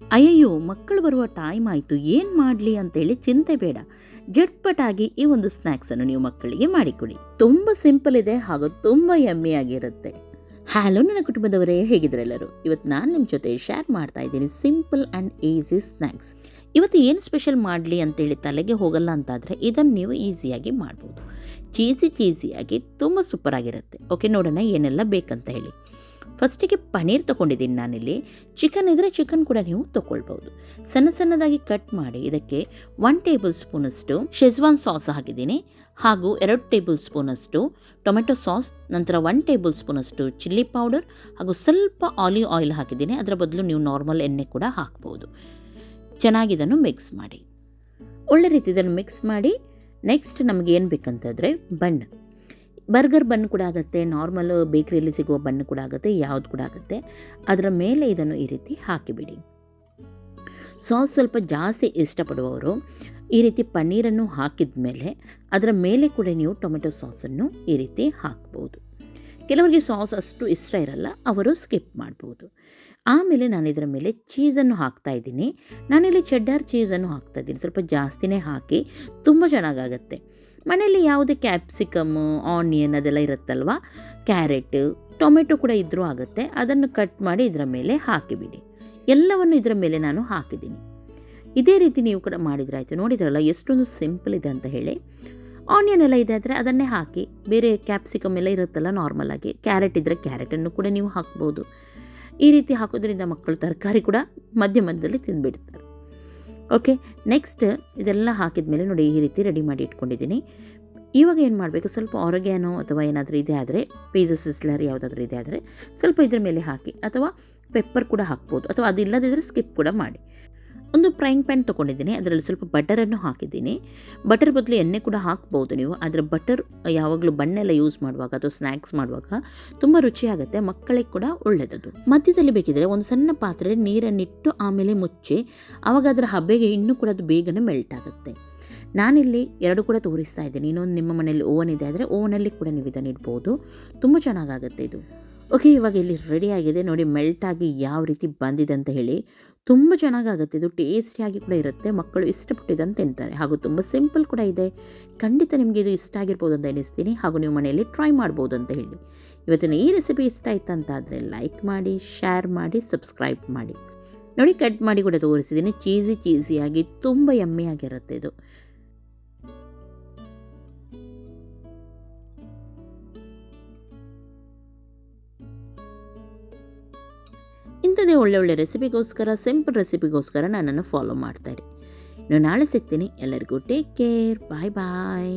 ಅಯ್ಯಯ್ಯೋ, ಮಕ್ಕಳು ಬರುವ ಟೈಮ್ ಆಯಿತು. ಏನು ಮಾಡಲಿ ಅಂತೇಳಿ ಚಿಂತೆ ಬೇಡ. ಜಟ್ಪಟಾಗಿ ಈ ಒಂದು ಸ್ನ್ಯಾಕ್ಸನ್ನು ನೀವು ಮಕ್ಕಳಿಗೆ ಮಾಡಿಕೊಡಿ. ತುಂಬ ಸಿಂಪಲ್ ಇದೆ ಹಾಗೂ ತುಂಬ ಯಮ್ಮಿಯಾಗಿರುತ್ತೆ ಹ್ಯಾಲೋ ನನ್ನ ಕುಟುಂಬದವರೇ, ಹೇಗಿದ್ರೆಲ್ಲರೂ? ಇವತ್ತು ನಾನು ನಿಮ್ಮ ಜೊತೆ ಶೇರ್ ಮಾಡ್ತಾ ಇದ್ದೀನಿ ಸಿಂಪಲ್ ಆ್ಯಂಡ್ ಈಸಿ ಸ್ನ್ಯಾಕ್ಸ್ ಇವತ್ತು ಏನು ಸ್ಪೆಷಲ್ ಮಾಡಲಿ ಅಂತೇಳಿ ತಲೆಗೆ ಹೋಗಲ್ಲ ಅಂತಾದರೆ ಇದನ್ನು ನೀವು ಈಸಿಯಾಗಿ ಮಾಡ್ಬೋದು. ಚೀಸಿ ಚೀಸಿಯಾಗಿ ತುಂಬ ಸೂಪರಾಗಿರುತ್ತೆ ಓಕೆ ನೋಡೋಣ ಏನೆಲ್ಲ ಬೇಕಂತ ಹೇಳಿ. ಫಸ್ಟಿಗೆ ಪನೀರ್ ತೊಗೊಂಡಿದ್ದೀನಿ ನಾನಿಲ್ಲಿ. ಚಿಕನ್ ಇದ್ದರೆ ಚಿಕನ್ ಕೂಡ ನೀವು ತೊಗೊಳ್ಬೋದು. ಸಣ್ಣ ಸಣ್ಣದಾಗಿ ಕಟ್ ಮಾಡಿ ಇದಕ್ಕೆ ಒನ್ ಟೇಬಲ್ ಸ್ಪೂನಷ್ಟು ಶೆಜ್ವಾನ್ ಸಾಸ್ ಹಾಕಿದ್ದೀನಿ. ಹಾಗೂ ಎರಡು ಟೇಬಲ್ ಸ್ಪೂನಷ್ಟು ಟೊಮೆಟೊ ಸಾಸ್ ನಂತರ ಒನ್ ಟೇಬಲ್ ಸ್ಪೂನಷ್ಟು ಚಿಲ್ಲಿ ಪೌಡರ್ ಹಾಗೂ ಸ್ವಲ್ಪ ಆಲಿವ್ ಆಯಿಲ್ ಹಾಕಿದ್ದೀನಿ. ಅದರ ಬದಲು ನೀವು ನಾರ್ಮಲ್ ಎಣ್ಣೆ ಕೂಡ ಹಾಕ್ಬೋದು. ಚೆನ್ನಾಗಿ ಇದನ್ನು ಮಿಕ್ಸ್ ಮಾಡಿ. ಒಳ್ಳೆ ರೀತಿ ಇದನ್ನು ಮಿಕ್ಸ್ ಮಾಡಿ. ನೆಕ್ಸ್ಟ್ ನಮಗೆ ಏನು ಬೇಕಂತಂದರೆ ಬಣ್ಣ. ಬರ್ಗರ್ ಬನ್ ಕೂಡ ಆಗುತ್ತೆ, ನಾರ್ಮಲ್ ಬೇಕ್ರಿಯಲ್ಲಿ ಸಿಗುವ ಬನ್ ಕೂಡ ಆಗುತ್ತೆ, ಯಾವ್ದು ಕೂಡ ಆಗುತ್ತೆ. ಅದರ ಮೇಲೆ ಇದನ್ನು ಈ ರೀತಿ ಹಾಕಿಬಿಡಿ. ಸಾಸ್ ಸ್ವಲ್ಪ ಜಾಸ್ತಿ ಇಷ್ಟಪಡುವವರು ಈ ರೀತಿ ಪನ್ನೀರನ್ನು ಹಾಕಿದ ಮೇಲೆ ಅದರ ಮೇಲೆ ಕೂಡ ನೀವು ಟೊಮೆಟೊ ಸಾಸನ್ನು ಈ ರೀತಿ ಹಾಕ್ಬೋದು. ಕೆಲವರಿಗೆ ಸಾಸ್ ಅಷ್ಟು ಇಷ್ಟ ಇರಲ್ಲ, ಅವರು ಸ್ಕಿಪ್ ಮಾಡ್ಬೋದು. ಆಮೇಲೆ ನಾನು ಇದರ ಮೇಲೆ ಚೀಸನ್ನು ಹಾಕ್ತಾ ಇದ್ದೀನಿ. ನಾನಿಲ್ಲಿ ಚೆಡ್ಡಾರ್ ಚೀಸನ್ನು ಹಾಕ್ತಾ ಇದ್ದೀನಿ. ಸ್ವಲ್ಪ ಜಾಸ್ತಿನೇ ಹಾಕಿ ತುಂಬ ಚೆನ್ನಾಗಾಗತ್ತೆ. ಮನೆಯಲ್ಲಿ ಯಾವುದೇ ಕ್ಯಾಪ್ಸಿಕಮ್ ಆನಿಯನ್ ಅದೆಲ್ಲ ಇರುತ್ತಲ್ವ? ಕ್ಯಾರೆಟ್ ಟೊಮೆಟೊ ಕೂಡ ಇದ್ದರೂ ಆಗುತ್ತೆ. ಅದನ್ನು ಕಟ್ ಮಾಡಿ ಇದರ ಮೇಲೆ ಹಾಕಿಬಿಡಿ. ಎಲ್ಲವನ್ನು ಇದರ ಮೇಲೆ ನಾನು ಹಾಕಿದ್ದೀನಿ. ಇದೇ ರೀತಿ ನೀವು ಕೂಡ ಮಾಡಿದ್ರಾಯಿತು ನೋಡಿದ್ರಲ್ಲ, ಎಷ್ಟೊಂದು ಸಿಂಪಲ್ ಇದೆ ಅಂತ ಹೇಳಿ. ಆನಿಯನ್ ಎಲ್ಲ ಇದೆ ಆದರೆ ಅದನ್ನೇ ಹಾಕಿ. ಬೇರೆ ಕ್ಯಾಪ್ಸಿಕಮ್ ಎಲ್ಲ ಇರುತ್ತಲ್ಲ ನಾರ್ಮಲಾಗಿ ಕ್ಯಾರೆಟ್ ಇದ್ದರೆ ಕ್ಯಾರೆಟನ್ನು ಕೂಡ ನೀವು ಹಾಕ್ಬೋದು. ಈ ರೀತಿ ಹಾಕೋದ್ರಿಂದ ಮಕ್ಕಳು ತರಕಾರಿ ಕೂಡ ಮಧ್ಯ ಮಧ್ಯದಲ್ಲಿ ತಿಂದುಬಿಡ್ತಾರೆ. ಓಕೆ ನೆಕ್ಸ್ಟ್ ಇದೆಲ್ಲ ಹಾಕಿದ ಮೇಲೆ ನೋಡಿ ಈ ರೀತಿ ರೆಡಿ ಮಾಡಿ ಇಟ್ಕೊಂಡಿದ್ದೀನಿ. ಇವಾಗ ಏನು ಮಾಡಬೇಕು? ಸ್ವಲ್ಪ ಆರೋಗ್ಯನೋ ಅಥವಾ ಏನಾದರೂ ಇದೆ ಆದರೆ ಪೀಸಸ್ ಸಿಸ್ಲರ್ ಯಾವುದಾದ್ರೂ ಇದೆ ಆದರೆ ಸ್ವಲ್ಪ ಇದ್ರ ಮೇಲೆ ಹಾಕಿ ಅಥವಾ ಪೆಪ್ಪರ್ ಕೂಡ ಹಾಕ್ಬೋದು. ಅಥವಾ ಅದು ಇಲ್ಲದಿದ್ದರೆ ಸ್ಕಿಪ್ ಕೂಡ ಮಾಡಿ. ಒಂದು ಫ್ರೈಂಗ್ ಪ್ಯಾನ್ ತೊಗೊಂಡಿದ್ದೀನಿ. ಅದರಲ್ಲಿ ಸ್ವಲ್ಪ ಬಟರನ್ನು ಹಾಕಿದ್ದೀನಿ. ಬಟರ್ ಬದಲು ಎಣ್ಣೆ ಕೂಡ ಹಾಕ್ಬೋದು ನೀವು. ಆದರೆ ಬಟರ್ ಯಾವಾಗಲೂ ಬಣ್ಣೆಲ್ಲ ಯೂಸ್ ಮಾಡುವಾಗ ಅಥವಾ ಸ್ನ್ಯಾಕ್ಸ್ ಮಾಡುವಾಗ ತುಂಬ ರುಚಿಯಾಗುತ್ತೆ, ಮಕ್ಕಳಿಗೆ ಕೂಡ ಒಳ್ಳೆಯದದು ಮಧ್ಯದಲ್ಲಿ ಬೇಕಿದ್ರೆ ಒಂದು ಸಣ್ಣ ಪಾತ್ರೆ ನೀರನ್ನಿಟ್ಟು ಆಮೇಲೆ ಮುಚ್ಚಿ ಆವಾಗ ಅದರ ಹಬ್ಬೆಗೆ ಇನ್ನೂ ಕೂಡ ಅದು ಬೇಗನೆ ಮೆಲ್ಟ್ ಆಗುತ್ತೆ. ನಾನಿಲ್ಲಿ ಎರಡು ಕೂಡ ತೋರಿಸ್ತಾ ಇದ್ದೀನಿ. ಇನ್ನೊಂದು ನಿಮ್ಮ ಮನೆಯಲ್ಲಿ ಓವನ್ ಇದೆ. ಆದರೆ ಓವನಲ್ಲಿ ಕೂಡ ನೀವು ಇದನ್ನು ಇಡ್ಬೋದು. ತುಂಬ ಚೆನ್ನಾಗಾಗುತ್ತೆ ಇದು. ಓಕೆ, ಇವಾಗ ಇಲ್ಲಿ ರೆಡಿ ಆಗಿದೆ. ನೋಡಿ ಮೆಲ್ಟಾಗಿ ಯಾವ ರೀತಿ ಬಂದಿದೆ ಅಂತ ಹೇಳಿ ತುಂಬ ಚೆನ್ನಾಗಾಗುತ್ತೆ. ಇದು ಟೇಸ್ಟಿಯಾಗಿ ಕೂಡ ಇರುತ್ತೆ. ಮಕ್ಕಳು ಇಷ್ಟಪಟ್ಟಿದ್ದನ್ನು ತಿಂತಾರೆ. ಹಾಗೂ ತುಂಬ ಸಿಂಪಲ್ ಕೂಡ ಇದೆ. ಖಂಡಿತ ನಿಮಗೆ ಇದು ಇಷ್ಟ ಆಗಿರ್ಬೋದು ಅಂತ ಎನಿಸ್ತೀನಿ ಹಾಗೂ ನೀವು ಮನೆಯಲ್ಲಿ ಟ್ರೈ ಮಾಡ್ಬೋದು ಅಂತ ಹೇಳಿ. ಇವತ್ತಿನ ಈ ರೆಸಿಪಿ ಇಷ್ಟ ಆಯ್ತು ಅಂತಾದರೆ ಲೈಕ್ ಮಾಡಿ ಶೇರ್ ಮಾಡಿ ಸಬ್ಸ್ಕ್ರೈಬ್ ಮಾಡಿ. ನೋಡಿ ಕಟ್ ಮಾಡಿ ಕೂಡ ತೋರಿಸಿದ್ದೀನಿ. ಚೀಸಿ ಚೀಸಿಯಾಗಿ ತುಂಬ ಎಮ್ಮೆಯಾಗಿರುತ್ತೆ ಇದು. ಇಂಥದ್ದೇ ಒಳ್ಳೆ ಒಳ್ಳೆ ರೆಸಿಪಿಗೋಸ್ಕರ, ಸಿಂಪಲ್ ರೆಸಿಪಿಗೋಸ್ಕರ ನನ್ನನ್ನು ಫಾಲೋ ಮಾಡ್ತಾಯಿರಿ ನಾನು ನಾಳೆ ಸಿಗ್ತೀನಿ. ಎಲ್ಲರಿಗೂ ಟೇಕ್ ಕೇರ್ ಬಾಯ್ ಬಾಯ್